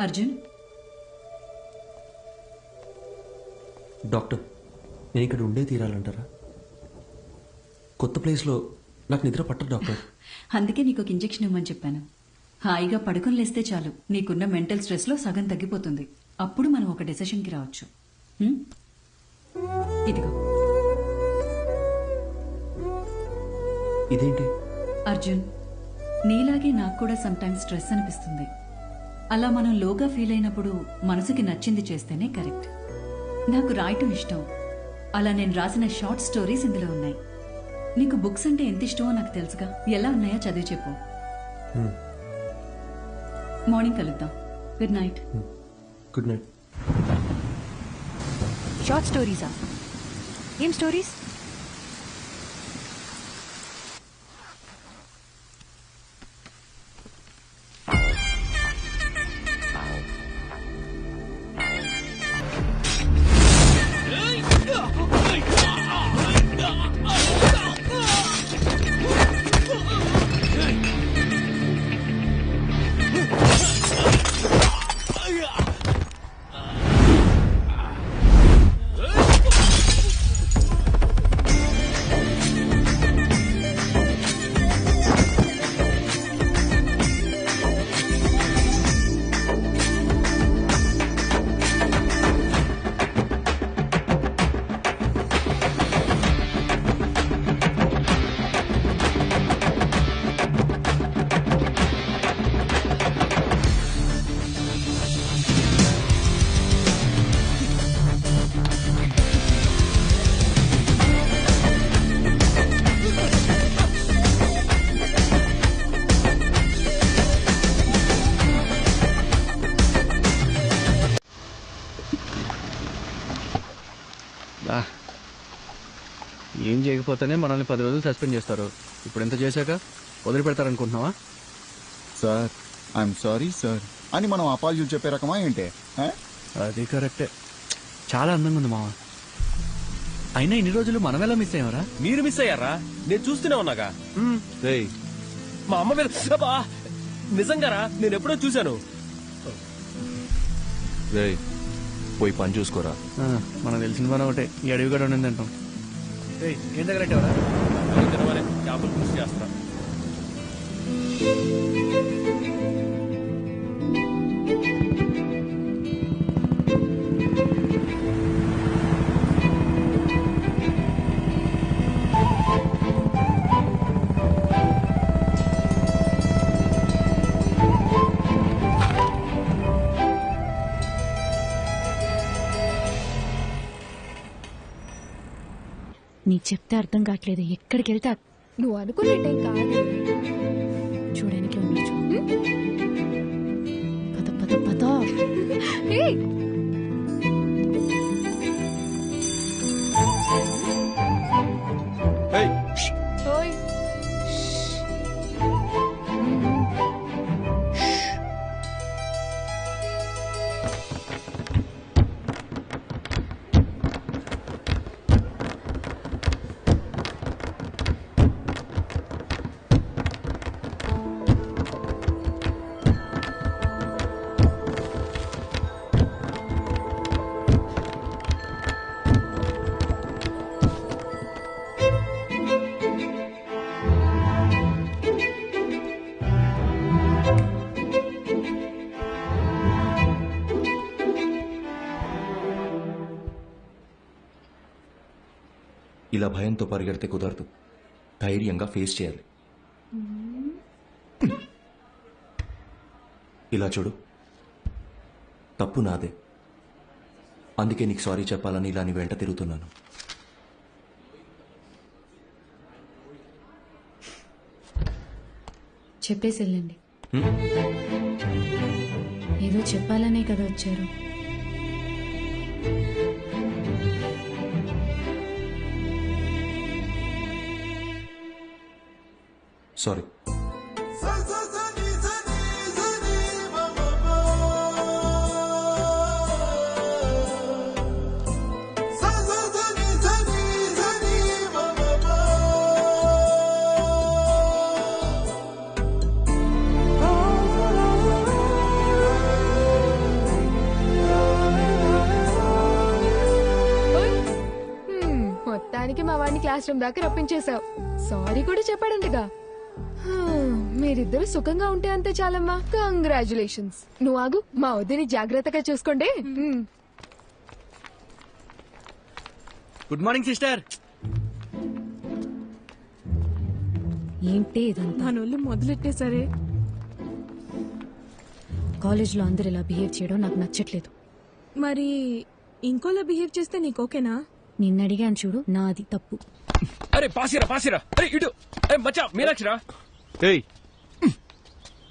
Arjun? Doctor నేను ఇక్కడ ఉండే తీరాలంటారా? కొత్త ప్లేస్లో నాకు నిద్ర పట్టదు డాక్టర్. అందుకే నీకు ఒక ఇంజెక్షన్ ఇవ్వమని చెప్పాను. హాయిగా పడుకొని లేస్తే చాలు. నీకున్న మెంటల్ స్ట్రెస్లో సగం తగ్గిపోతుంది. అప్పుడు మనం ఒక డెసిషన్కి రావచ్చు? ఇదిగో. ఇదేంటి? అర్జున్ నీలాగే నాకు కూడా సమ్టైమ్స్ స్ట్రెస్ అనిపిస్తుంది. అలా మనం లోగా ఫీల్ అయినప్పుడు మనసుకి నచ్చింది చేస్తేనే కరెక్ట్. నాకు రాయటం ఇష్టం. అలా నేను రాసిన షార్ట్ స్టోరీస్ ఇందులో ఉన్నాయి. నీకు బుక్స్ అంటే ఎంత ఇష్టమో నాకు తెలుసుగా. ఎలా ఉన్నాయో చదివి చెప్పు. మార్నింగ్ కలుద్దాం. Good night. Good night. Short స్టోరీసా ఏం స్టోరీస్ చేయకపోతేనే మనల్ని పది రోజులు సస్పెండ్ చేస్తారు. ఇప్పుడు ఎంత చేశాక? వదిలిపెడతారనుకుంటున్నావా సార్ ఐఎమ్ సారీ సార్ అని మనం అపాలజీలు చెప్పే రకమా ఏంటి? అది కరెక్టే. చాలా అందంగా ఉంది మామ అయినా ఇన్ని రోజులు మనం ఎలా మిస్ అయ్యామరా మీరు మిస్ అయ్యారా? నేను చూస్తూనే ఉన్నాగా. రేయ్. మా అమ్మ మీద అబ్బా! నిజంగారా? నేను ఎప్పుడో చూశాను. రేయ్ పోయి పని చూసుకోరా? ఆ, మనకు తెలిసిన పని ఒకటే. ఈ అడవి కూడా ఉండింది అంటాం ఏం తగలెట్టావరా? తినమని చేపలు పులుసు చేస్తా. నీకు చెప్తే అర్థం కావట్లేదు ఎక్కడికి వెళ్తే నువ్వు అనుకున్నట్టేం కాదు. చూడడానికి ఉండొచ్చు చూడు పద పద పద. ఇలా భయంతో పరిగెడితే కుదరదు. ధైర్యంగా ఫేస్ చేయాలి. ఇలా చూడు. తప్పు నాదే. అందుకే నీకు సారీ చెప్పాలని ఇలా నీ వెంట తిరుగుతున్నాను. చెప్పేసి వెళ్ళండి? ఏదో చెప్పాలనే కదా వచ్చారు. సారీ మొత్తానికి మా వాడిని క్లాస్ రూమ్ దాకా రప్పించేశావు. సారీ కూడా చెప్పాడంటగా. మీరిద్దరు సుఖంగా ఉంటే అంతే చాలమ్మా. కంగ్రాచులేషన్స్ నువ్వు ఆగు మా వద్దని జాగ్రత్తగా చూసుకోండి. గుడ్ మార్నింగ్ సిస్టర్ ఏంటి ఇదంతా? మనోళ్ళు మొదలెట్టేసరే కాలేజ్లో అందరు ఇలా బిహేవ్ చేయడం నాకు నచ్చట్లేదు. మరి ఇంకోలా బిహేవ్ చేస్తే నీకు ఓకేనా? నిన్న అడిగాను చూడు నాది తప్పు. అరే పాసిరా పాసిరా. అరే ఇటు. అరే మచ్చా మీనాక్షిరా. ఏయ్.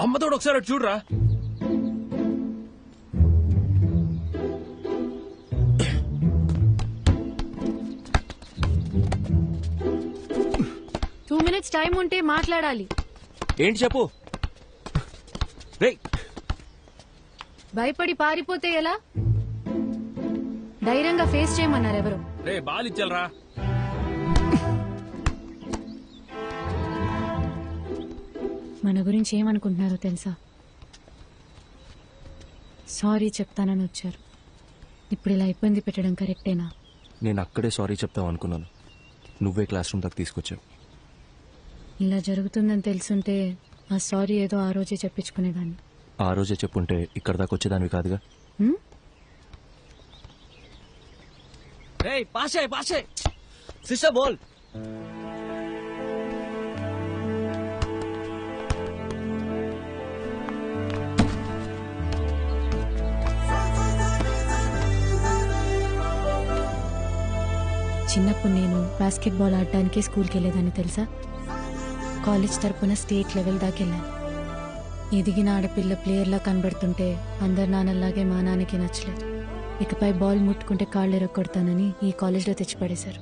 అమ్మతోడు ఒకసారి చూడరా. టూ మినిట్స్ టైం ఉంటే మాట్లాడాలి. ఏంటి చెప్పు? రే భయపడి పారిపోతే ఎలా? ధైర్యంగా ఫేస్ చేయమన్నారు ఎవరు? రే బాల్ మన గురించి ఏమనుకుంటున్నారో తెలుసా? సారీ చెప్తానని వచ్చారు. ఇప్పుడు ఇలా ఇబ్బంది పెట్టడం కరెక్టేనా? నేను అక్కడే సారీ చెప్తావు అనుకున్నాను. నువ్వే క్లాస్ రూమ్ దాకా తీసుకొచ్చావు. ఇలా జరుగుతుందని తెలుసుంటే ఆ సారీ ఏదో ఆ రోజే చెప్పించుకునేదాన్ని. ఆ రోజే చెప్పుంటే ఇక్కడ దాకా వచ్చేదానివి కాదుగా? పాసే పాసే. సిస్టర్ బోల్ చిన్నప్పుడు నేను బాస్కెట్బాల్ ఆడడానికి స్కూల్కి వెళ్ళేదాన్ని తెలుసా? కాలేజ్ తరపున స్టేట్ లెవెల్ దాకా వెళ్ళాను. ఎదిగిన ఆడపిల్ల ప్లేయర్లా కనబడుతుంటే అందరు నాన్నలాగే మా నాన్నకి నచ్చలేదు. ఇకపై బాల్ ముట్టుకుంటే కాళ్ళు ఎరగొడతానని ఈ కాలేజ్లో తెచ్చిపడేశారు.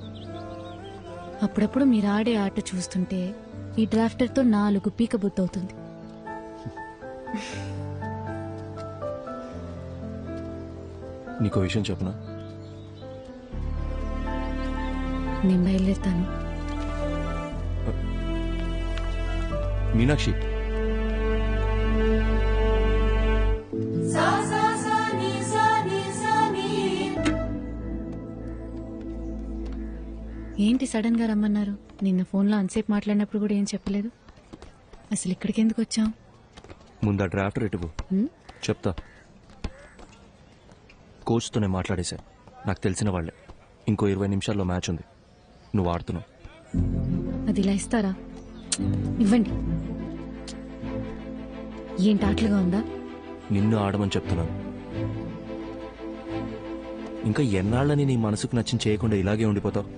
అప్పుడప్పుడు మీరు ఆడే ఆట చూస్తుంటే ఈ డ్రాఫ్టర్తో నాలుగు పీక బుద్ధవుతుంది. నీకో విషయం చెప్పనా? నేను బయలుదేరుతాను. మీనాక్షి. ఏంటి సడన్గా రమ్మన్నారు? నిన్న ఫోన్లో అన్సేపు మాట్లాడినప్పుడు కూడా ఏం చెప్పలేదు? అసలు ఇక్కడికి ఎందుకు వచ్చాం ముందు ఆ డ్రాఫ్ట్ ఇటువు చెప్తా. కోచ్తో నేను మాట్లాడేశా. నాకు తెలిసిన వాళ్ళే. ఇంకో ఇరవై నిమిషాల్లో మ్యాచ్ ఉంది. నువ్వు ఆడుతున్నావు అది ఇలా ఇస్తారా? ఇవ్వండి. ఏంటి ఆటలుగా ఉందా? నిన్ను ఆడమని చెప్తున్నాను. ఇంకా ఎన్నాళ్ళని నీ మనసుకు నచ్చిన చేయకుండా ఇలాగే ఉండిపోతావు?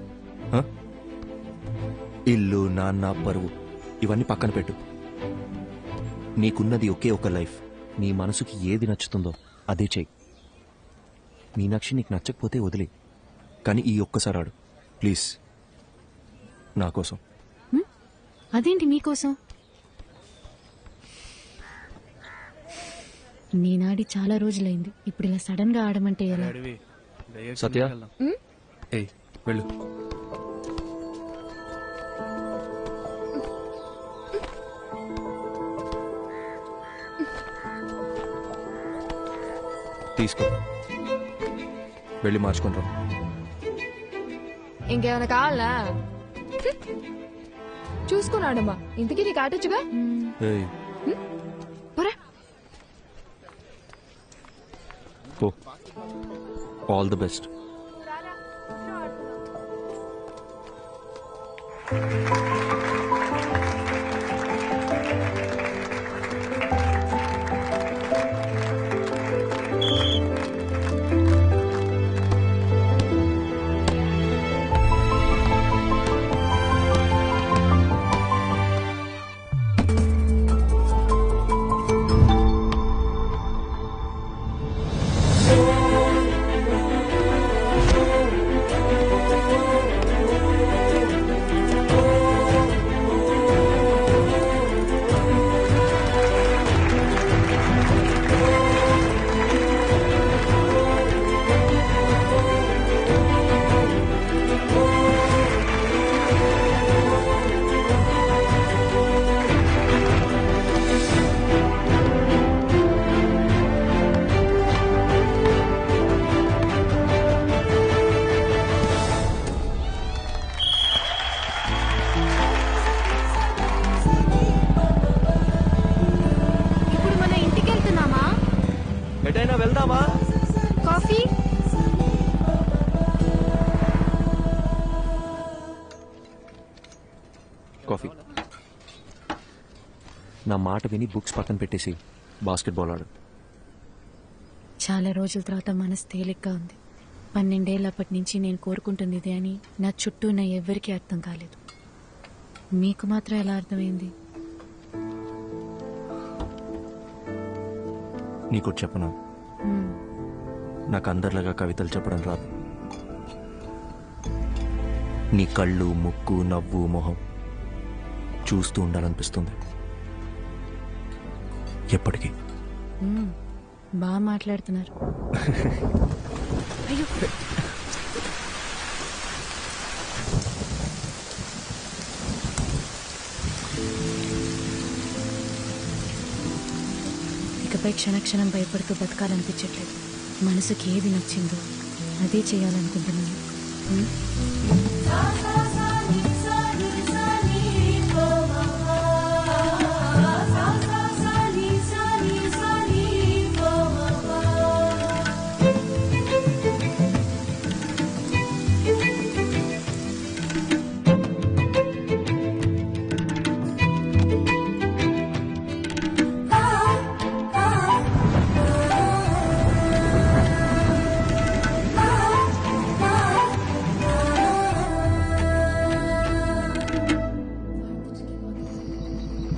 ఇల్లు నాన్న పరువు ఇవన్నీ పక్కన పెట్టు. నీకున్నది ఒకే ఒక లైఫ్. నీ మనసుకి ఏది నచ్చుతుందో అదే చెయ్యి మీనాక్షి నీకు నచ్చకపోతే వదిలే. కానీ ఈ ఒక్కసారి ఆడు. ప్లీజ్. నా కోసం. అదేంటి మీకోసం నేనాడి చాలా రోజులైంది. ఇప్పుడు ఇలా సడన్గా ఆడమంటే ఎలా? సత్య? ఏయ్ వెళ్ళు. తీసుకో. వెళ్ళి మార్చుకుంటాం ఇంకేమైనా కావాలా చూసుకున్నాడమ్మా. ఇంతకీ నీకు ఆటొచ్చుగా? పోరా. పో. ఆల్ ది బెస్ట్ నా మాట విని బుక్స్ పక్కన పెట్టేసి బాస్కెట్బాల్ ఆడు. చాలా రోజుల తర్వాత మనసు తేలిగ్గా ఉంది. పన్నెండేళ్ళప్పటి నుంచి నేను కోరుకుంటుంది ఇదే అని నా చుట్టూ ఉన్న ఎవ్వరికీ అర్థం కాలేదు. మీకు మాత్రం ఎలా అర్థమైంది? నీకు చెప్పను. మ్మ్. నాకు అందరిలాగా కవితలు చెప్పడం రాదు. నీ కళ్ళు ముక్కు నవ్వు మొహం చూస్తూ ఉండాలనిపిస్తుంది. ఎప్పటికీ. బాగా మాట్లాడుతున్నారు. అయ్యో. ఇకపై క్షణక్షణం భయపడుతూ బతకాలనిపించట్లేదు. మనసుకి ఏది నచ్చిందో అదే చేయాలనుకుంటున్నాను.